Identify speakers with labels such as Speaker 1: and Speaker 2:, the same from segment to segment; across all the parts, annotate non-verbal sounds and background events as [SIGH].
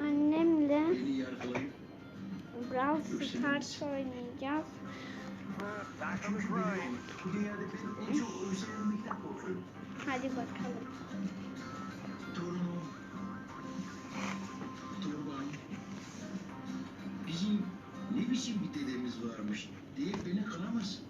Speaker 1: Annemle Brawl Stars oynayacağız. Hadi bakalım.
Speaker 2: Bizim ne biçim bir dedemiz varmış diye beni kınamaz.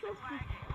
Speaker 1: Christmas.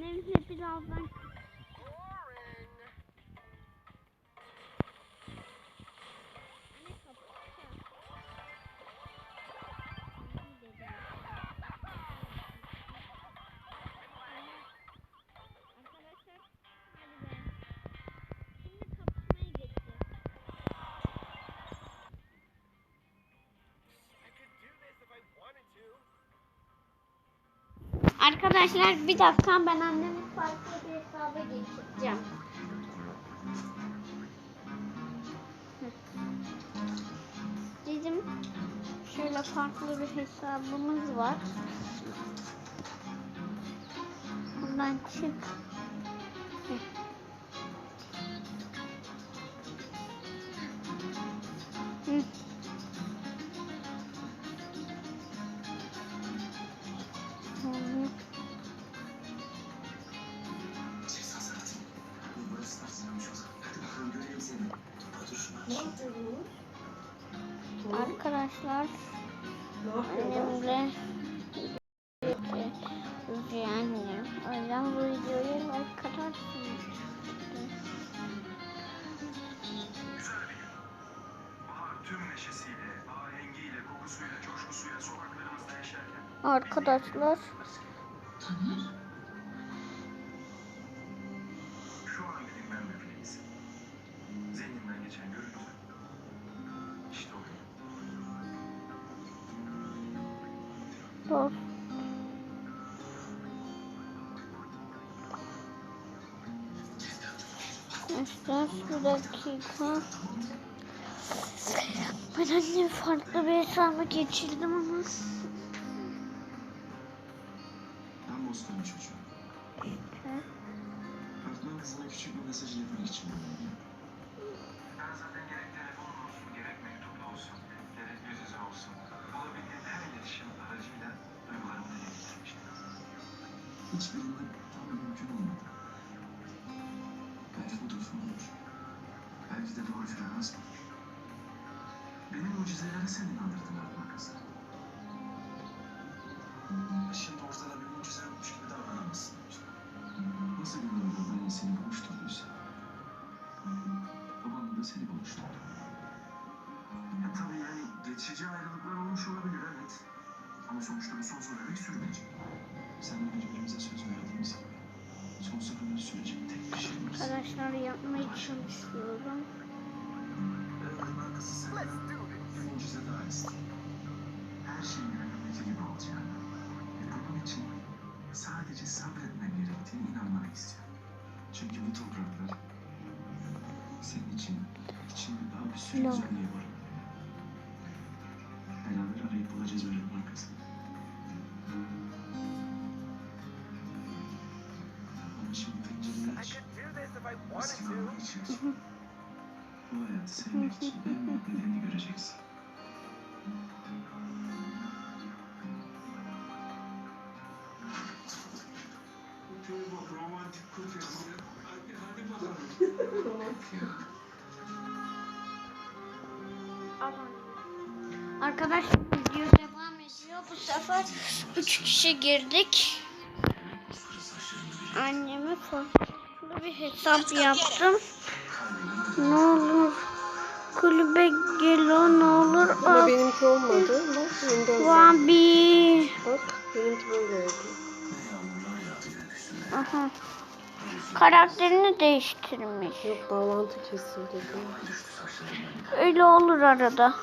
Speaker 1: Annemle birazdan Arkadaşlar bir dakika ben annemi farklı bir hesaba geçireceğim. Bizim şöyle farklı bir hesabımız var. Buradan çık. Arkadaşlar annemle yani o yüzden bu videoyu like atarsınız.
Speaker 3: Bahar. Tüm İşte
Speaker 1: bir dakika. Ben annem farklı bir hesaba geçirdim ama.
Speaker 2: Ben Boston'un çocuğum. Öğretmen kızına küçük bir mesaj iletmek için buradayım.
Speaker 3: Ben zaten gerek telefon olsun, gerek mektup olsun, gerek yüz yüze olsun. Olabildiğim her iletişim aracıyla duygularımı dile getirmiştim.
Speaker 2: Hiçbirinde tam mümkün olmadı. Belki de doğru frenmez olur. Beni mucizelere sen inandırdın öğretmen kızı. Şimdi ortada bir mucize yokmuş gibi davranamazsın. Nasıl gönül babayla seni buluşturduysa. Babanla da seni buluşturdu. Ya tabii yani geçici ayrılıklar olmuş olabilir evet. Ama sonuçta bu sonsuza dek sürmeyecek. Sen birbirimize söz verdiğimiz gibi sonsuza kadar sürecek tek bir şeyimiz
Speaker 1: arkadaşlar yapmaya çalışıyorum.
Speaker 2: Mucize daha iste. Her şeyin gönlündeki gibi olacağını. Ve bunun için sadece sabretmen gerektiğini inanmanı istiyorum. Çünkü bu topraklar senin için içinde daha bir sürü güzelliği var. Beraber arayıp bulacağız böyle markasını. İçiyorsun. Bu hayatı sevmek için en büyük nedenini göreceksin. Romantik kurt Hadi, hadi bakalım.
Speaker 1: Arkadaşlar video devam ediyor. Bu sefer 3 kişi girdik. Anneme farklı bir hesap yaptım. Ne olur kulübe gel o ne olur.
Speaker 4: Ama benimki olmadı. Bak yeniden
Speaker 1: Vabi.
Speaker 4: bak. Benimki böyle oldu.
Speaker 1: Aha. Karakterini değiştirmiş.
Speaker 4: Yok bağlantı kesildi.
Speaker 1: Öyle olur arada.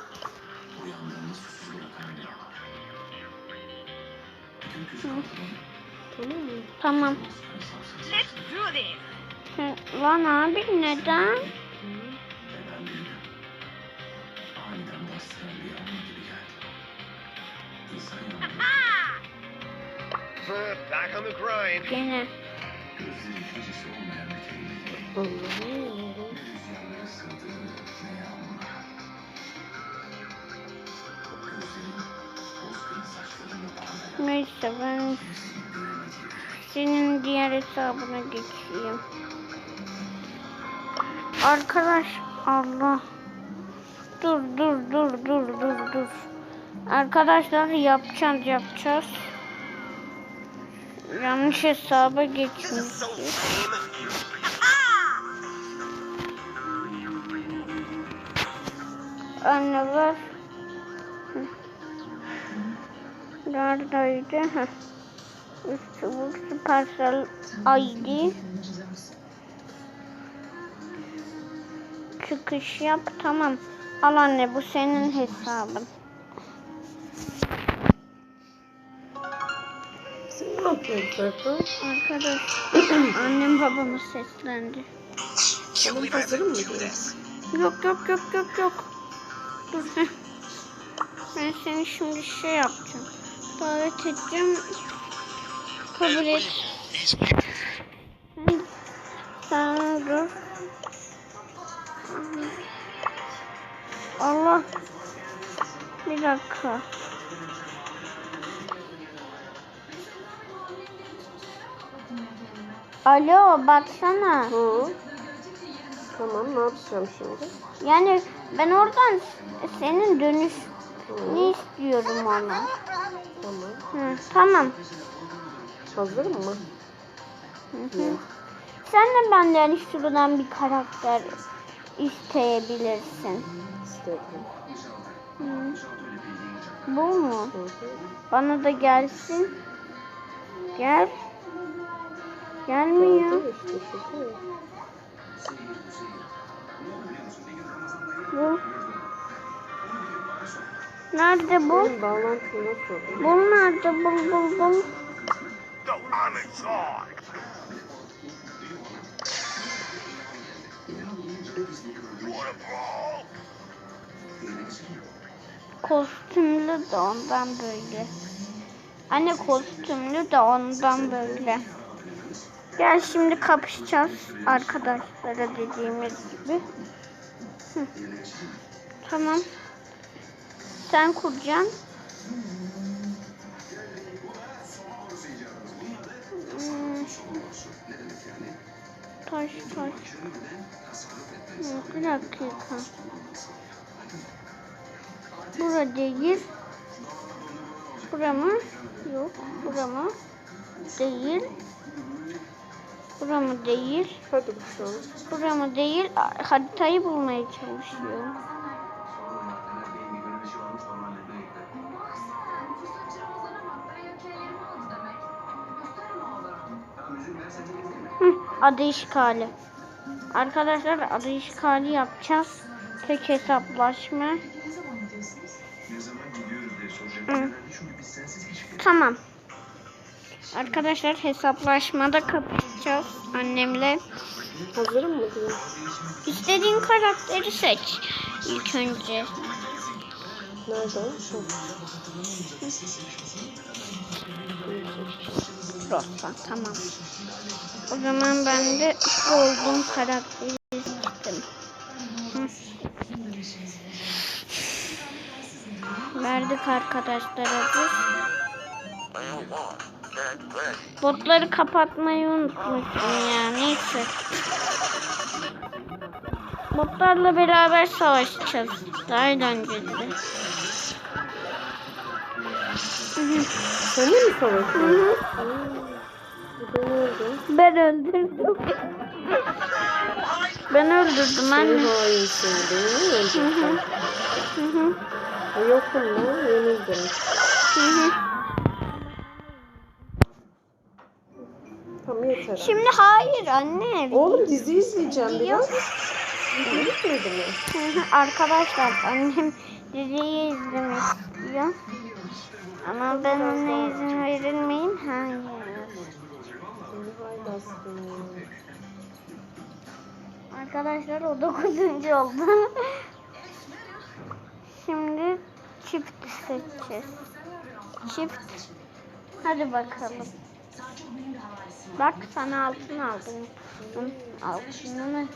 Speaker 4: Tamam mı?
Speaker 1: Tamam.
Speaker 2: sapsarı
Speaker 1: Hı, Lan abi neden?
Speaker 5: Back on the grind.
Speaker 1: Gene. Neyse ben senin diğer hesabına geçeyim. Arkadaş Allah. Dur dur dur dur dur dur. Arkadaşlar yapacağız yapacağız. Yanlış hesaba geçmişiz. Anne ver. Hı. Neredeydi? Üstü bu Supercell ID. Çıkış yap. Tamam. Al anne bu senin hesabın.
Speaker 4: Sen ne yapıyorsun?
Speaker 1: Arkadaş [CLEARS THROAT] annem babama seslendi.
Speaker 4: Oğlum hazır mı?
Speaker 1: Yok yok yok yok yok. Dur heh. Ben seni şimdi şey yapacağım. Davet edeceğim. Kabul et. Sen, sen dur. Allah. Bir dakika. Alo baksana.
Speaker 4: Hı. Tamam ne yapacağım şimdi?
Speaker 1: Yani ben oradan senin dönüş ne istiyorum ona.
Speaker 4: Tamam.
Speaker 1: Hı, tamam.
Speaker 4: Hazır mı?
Speaker 1: Hı hı. Sen de benden şuradan bir karakter isteyebilirsin.
Speaker 4: İstedim.
Speaker 1: Hı. Bu mu?
Speaker 4: Hı hı.
Speaker 1: Bana da gelsin. Gel. Gelmiyor. Bu. Nerede bu? Bul nerede? Bul bul bul.
Speaker 5: Go, I'm inside. What a brawl!
Speaker 1: Kostümlü de ondan böyle. Anne kostümlü de ondan böyle. Gel şimdi kapışacağız arkadaşlara dediğimiz gibi. Tamam. Sen kuracaksın. Hmm. Taş taş. Bir dakika. Bura değil. Bura mı? Yok. Bura mı? Değil. Bura mı değil?
Speaker 4: Hadi bakalım.
Speaker 1: Bura mı değil? Haritayı bulmaya çalışıyor. Hı, adı işgali. Arkadaşlar adı işgali yapacağız. Tek hesaplaşma.
Speaker 2: Ne zaman gidiyoruz diye soracaktım herhalde çünkü biz sensiz hiçbir
Speaker 1: Tamam. Arkadaşlar hesaplaşmada kapışacağız annemle.
Speaker 4: Hazırım mı?
Speaker 1: İstediğin karakteri seç ilk önce.
Speaker 4: Nerede? Şu.
Speaker 1: Rosa tamam. O zaman ben de Golden karakteri Biz. Botları kapatmayı unutmuşum ya. Neyse. Botlarla beraber savaşacağız. Daha eğlenceli.
Speaker 4: Seninle mi savaşıyorsun?
Speaker 1: Ben öldürdüm. Ben öldürdüm anne.
Speaker 4: hain seni. Beni mi Yokum lan. Yenildim.
Speaker 1: Hı hı.
Speaker 4: Tamam yeter. abi.
Speaker 1: Şimdi hayır anne.
Speaker 4: Oğlum dizi izleyeceğim biraz. Dizi bitmedi mi?
Speaker 1: Hı hı. Arkadaşlar annem diziyi izlemek istiyor. Ama ben ona izin verir miyim? Hayır. Arkadaşlar o dokuzuncu oldu. [LAUGHS] Şimdi çift seçeceğiz. Çift. Hadi bakalım. Bak sana altın aldım. Altınını.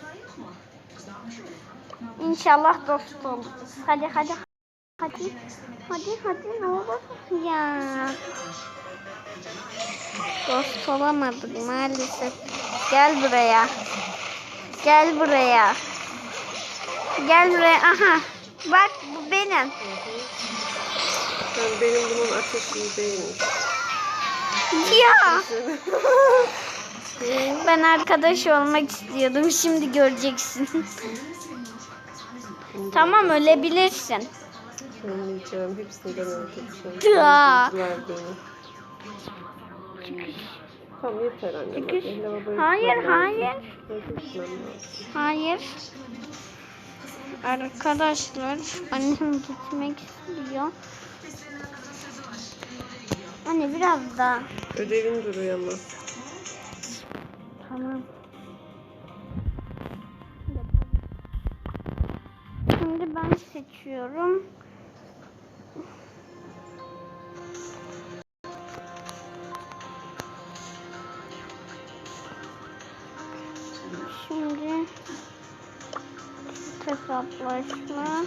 Speaker 1: İnşallah dost oluruz. Hadi hadi. Hadi. Hadi hadi ne olur. Ya. Dost olamadık maalesef. Gel buraya. Gel buraya. Gel buraya. Aha. Bak bu benim.
Speaker 4: Sen benim bunun ateşi değilmiş.
Speaker 1: Ya. [LAUGHS] Ben arkadaş olmak istiyordum. Şimdi göreceksin. tamam ölebilirsin.
Speaker 4: Ölmeyeceğim. Hepsinden öldüreceğim.
Speaker 1: Ya.
Speaker 4: Tamam yeter anne.
Speaker 1: Hayır hayır. Hayır. Arkadaşlar annem gitmek istiyor. Anne biraz daha.
Speaker 4: Ödevin duruyor ama.
Speaker 1: Tamam. Şimdi ben seçiyorum. Hesaplaşma.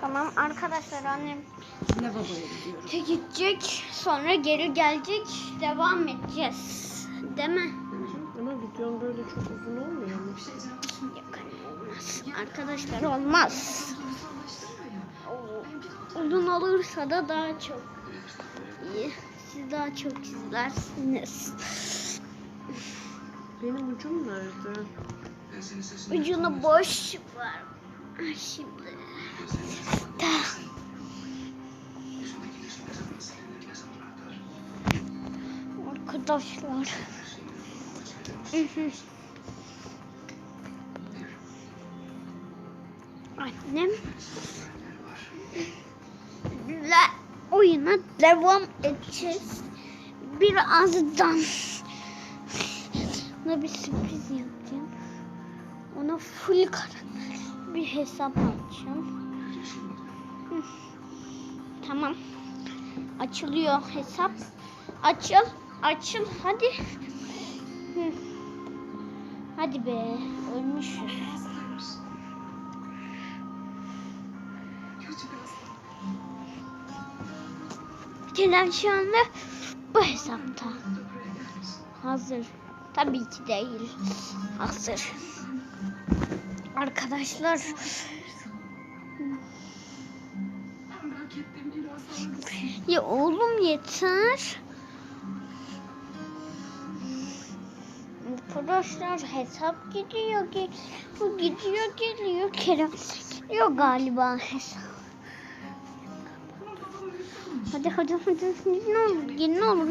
Speaker 1: Tamam arkadaşlar annem Tek gidecek sonra geri gelecek devam edeceğiz. Değil mi?
Speaker 4: Ama videon böyle çok uzun olmuyor mu?
Speaker 1: Yok olmaz. Arkadaşlar olmaz. Uzun olursa da daha çok iyi. Siz daha çok izlersiniz.
Speaker 4: Benim ucum nerede?
Speaker 1: Ucunu boş var. Şimdi.
Speaker 2: Ne zaman artar.
Speaker 1: Arkadaşlar. Annem la oyuna devam edeceğiz. Birazdan ona bir sürpriz yapacağım. Ona full karakter bir hesap açacağım. Tamam. Açılıyor hesap. Açıl. Açıl. Hadi. Hadi be. Ölmüşüz. Gelen şu anda bu hesapta. Hazır. Tabii ki değil. Hazır. Arkadaşlar. Ya oğlum yeter. Arkadaşlar hesap gidiyor. ge- Bu gidiyor geliyor. Kerem geliyor galiba hesap. Hadi hadi hadi. Ne olur gel ne olur.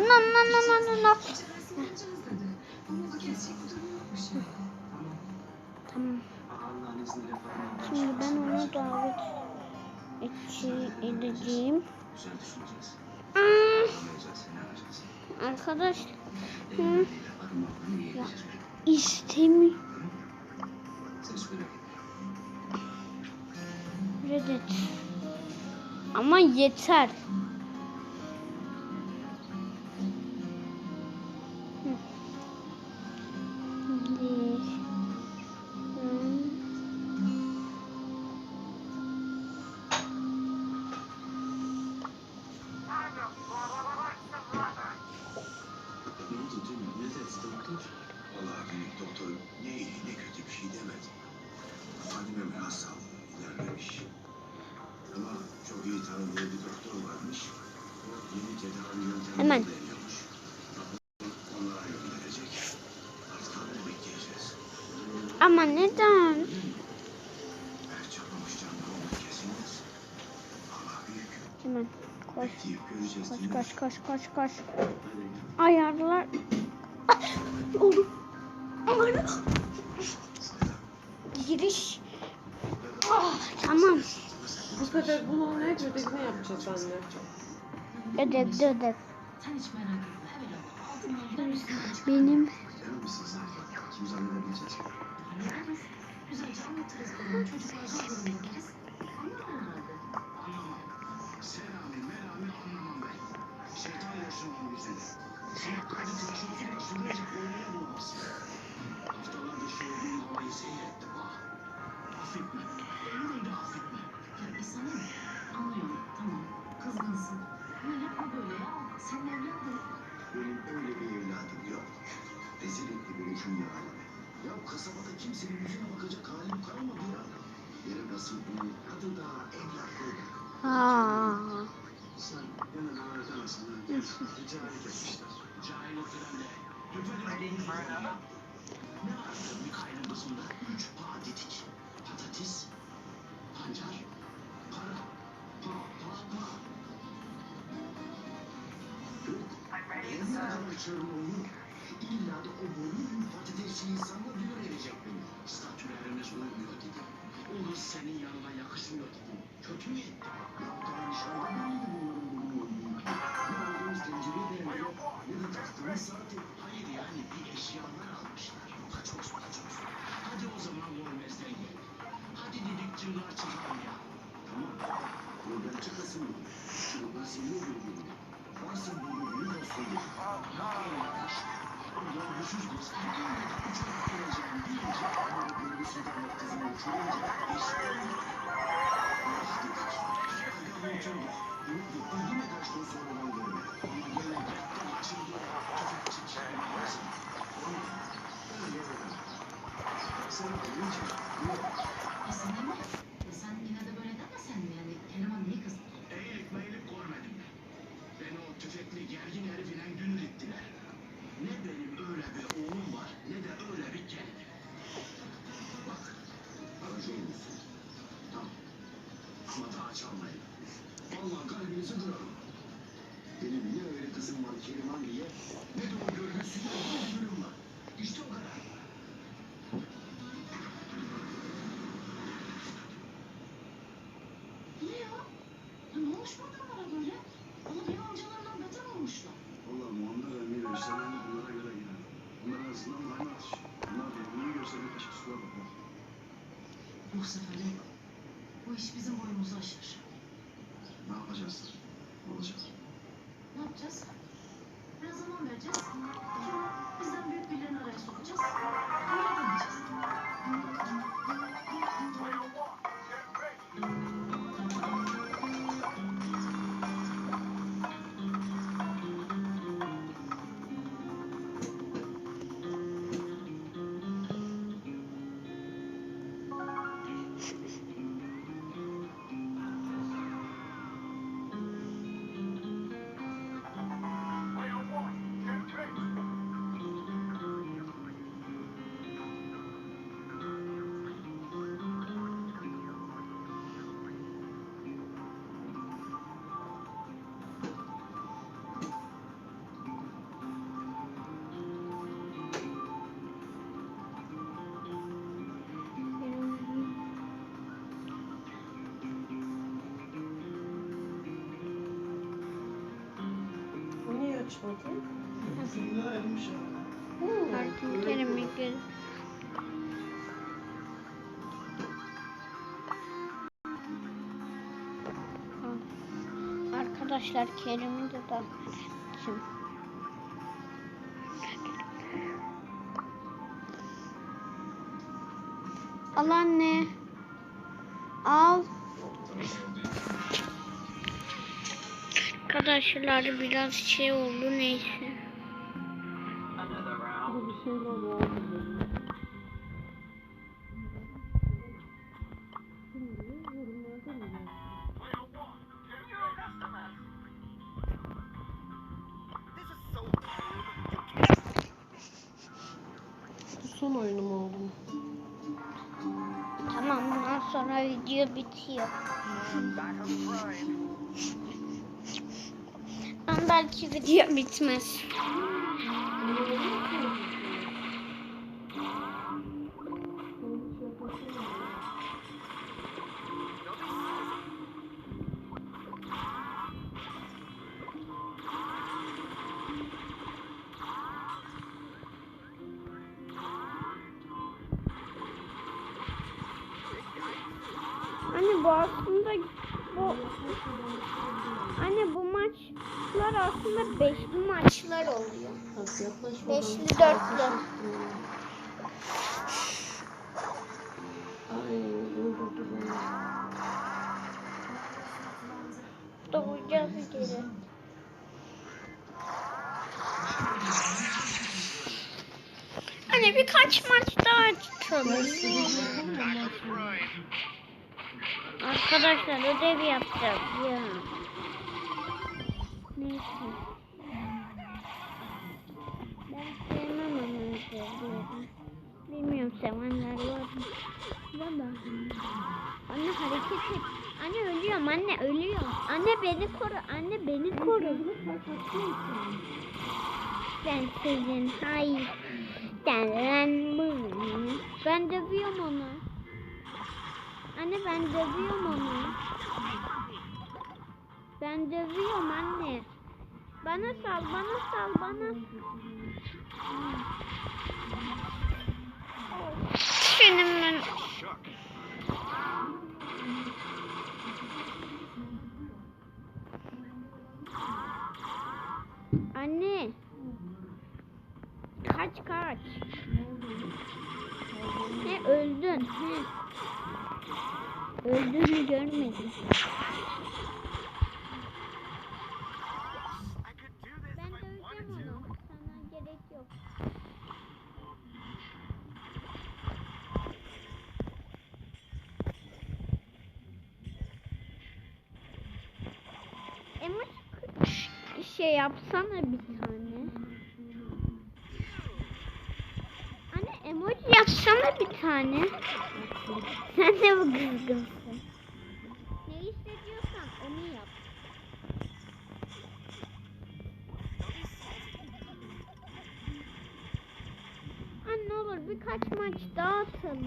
Speaker 2: Kesecek bir durum yokmuş yani. Tamam.
Speaker 1: Şimdi ben onu davet edeceğim. Aa, arkadaş
Speaker 2: iyi
Speaker 1: Ya. istemi reddet. Ama yeter.
Speaker 5: İyi tanıdığı bir doktor varmış. Yeni tedavi yöntemleri
Speaker 1: Hemen.
Speaker 5: deniyormuş. Onlara gönderecek. Artık haberi bekleyeceğiz.
Speaker 1: Ama neden?
Speaker 5: Her çarpılmış canlı olmak kesilmez. Allah büyük.
Speaker 1: Hemen koş.
Speaker 5: Bekleyip göreceğiz
Speaker 1: Koş
Speaker 5: değil mi?
Speaker 1: koş koş koş koş.
Speaker 2: Hadi.
Speaker 1: Ayarlar. Ah, Oğlum. Ayarlar.
Speaker 4: Bu sefer bunu olmayacak ötekini yapacağız anne.
Speaker 1: Ödev ödev.
Speaker 6: Sen hiç merak etme.
Speaker 1: Benim.
Speaker 5: Affetme. Ölümünde affetme.
Speaker 6: Bir sana ne? Anlıyorum. Tamam. Kızgınsın. Ama yapma böyle ya. Sen evlendin.
Speaker 5: Benim öyle bir evladım yok. Rezil etti beni dünya alemi. Ya kasabada kimsenin yüzüne bakacak halim kalmadı ya. Yarın nasıl bunun adı da evlatlıydı.
Speaker 1: Aa.
Speaker 2: Sen hemen öğretemezsin. Ticaret etmişler.
Speaker 5: Cahil falan de. Lütfen bana. Ne vardı Mikail'in dışında? Üç patatik. Patates, pancar, çığırma olur, illa da o büyük patatesçi insanla edecek beni. Statülerimiz uymuyor dedim. O kız senin yanına yakışmıyor dedim. Kötü mü ettim? Ya daha nişanda belliydi bunların. Ne aldığımız tencereyi beğenmiyor, ne de taktığımız saati. Hayır yani bir eşyalar almışlar. Kaç olsun kaç olsun. Hadi o zaman görmezden gel. Hadi dedik cırlar çıkalım ya. Buradan çıkasın mı? Çocuklar seviyor birbirini. Birbirini de soruyor. Arkadaş. O görgüsüz de uçak geleceğini bilince böyle görgüsüzden kızını uçurunca iş oldu. Ah dedik. Aga oturduk. Bunu tutturdu mu kaç gün sonradan görme. Ama gene bekten açıldı. Tüfekçi alsın. Onu öyle öyle. Sen gelince yok.
Speaker 6: E sana
Speaker 5: suya bakar.
Speaker 6: Bu iş bizim boyumuzu aşar.
Speaker 2: Ne yapacağız? Olacak?
Speaker 6: Ne yapacağız? Biraz zaman vereceğiz. Sonra bizden büyük birilerini araya sokacağız. Öyle döneceğiz.
Speaker 1: Artık Kerem'e göre. Arkadaşlar Kerem'i de takmışım. Al anne. Al. Arkadaşlar biraz şey oldu neyse. Ama belki video bitmez. Anne bu aslında bu Anne bu maçlar aslında beşli maçlar oluyor. Beşli dörtlü. Doğacağız geri. Anne birkaç maç daha açalım. Arkadaşlar ödev yapacağız ya. Neyse. Sevenler var. Anne hareket et. Anne ölüyorum anne ölüyorum. Anne beni koru. Anne beni koru. Ben sizin hayır. Ben dövüyorum onu. Anne ben dövüyorum onu. Ben dövüyorum anne. Bana sal, bana sal, bana. Senin ben. Anne. Kaç kaç. He öldün. He. Öldüğünü görmedim. Ben döveceğim onu. Sana gerek yok. Ama şey yapsana bir tane. Anne emoji yapsana bir tane. Sen de mi kızgınsın? Ne hissediyorsan onu yap. Anne olur birkaç maç daha atalım.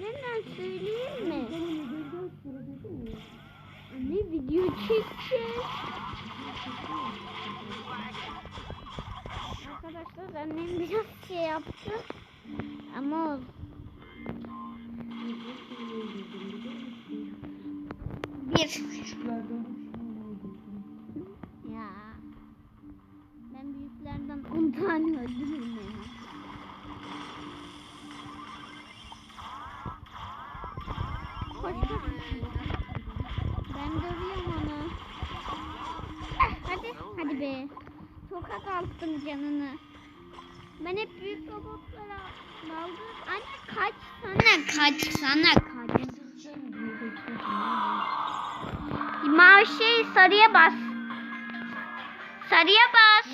Speaker 1: Neden söyleyeyim mi? Anne video çekeceğiz. Arkadaşlar annem biraz şey yaptı. Ama olsun. Bir. Ya. Ben büyüklerden 10 tane öldürürüm ya. Koş koş. Ben dövüyorum onu. Hadi, hadi be. Sokak attım canını. Ben hep büyük robotlara daldım. Anne kaç sana kaç sana kaç. Mavi şey sarıya bas. Sarıya bas.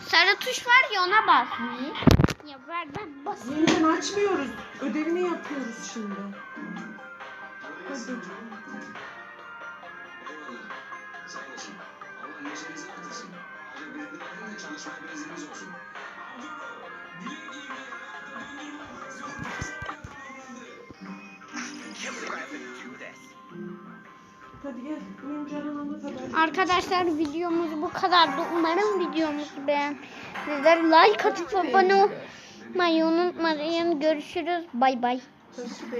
Speaker 1: Sarı tuş var ya ona bas. Ya ver ben basayım.
Speaker 4: Yeniden açmıyoruz. Ödevini yapıyoruz şimdi. Hadi.
Speaker 5: Allah neşenizi artırsın. Ayrıca bilgilerin de çalışmaya benzeriniz olsun.
Speaker 1: Arkadaşlar videomuz bu kadardı. Umarım videomuzu beğenmişsinizdir. Like atıp abone olmayı unutmayın. Görüşürüz. Bay bay.